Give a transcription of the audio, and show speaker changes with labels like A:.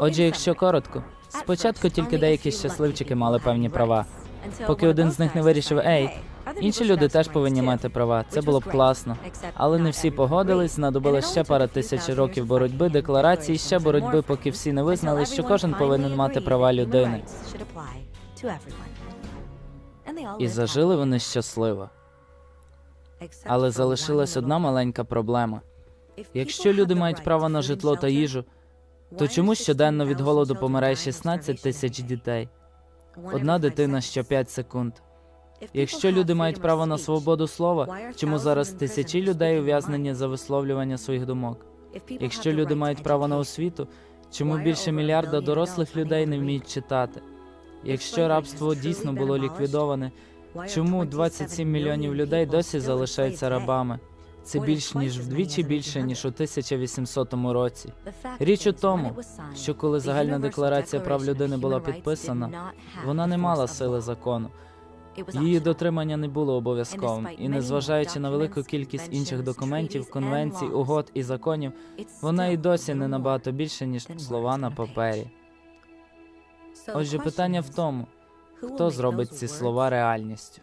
A: Отже, якщо коротко, спочатку тільки деякі щасливчики мали певні права. Поки один з них не вирішив, ей, інші люди теж повинні мати права. Це було б класно. Але не всі погодились, знадобилось ще пара тисяч років боротьби, декларацій, ще боротьби, поки всі не визнали, що кожен повинен мати права людини. І зажили вони щасливо. Але залишилась одна маленька проблема. Якщо люди мають право на житло та їжу, то чому щоденно від голоду помирає 16 тисяч дітей? Одна дитина що 5 секунд. Якщо люди мають право на свободу слова, чому зараз тисячі людей ув'язнені за висловлювання своїх думок? Якщо люди мають право на освіту, чому більше мільярда дорослих людей не вміють читати? Якщо рабство дійсно було ліквідоване, чому 27 мільйонів людей досі залишаються рабами? Це більш ніж вдвічі більше ніж у 1800 році. Річ у тому, що коли загальна декларація прав людини була підписана, вона не мала сили закону. Її дотримання не було обов'язковим, і незважаючи на велику кількість інших документів, конвенцій, угод і законів, вона і досі не набагато більше ніж слова на папері. Отже, питання в тому, хто зробить ці слова реальністю.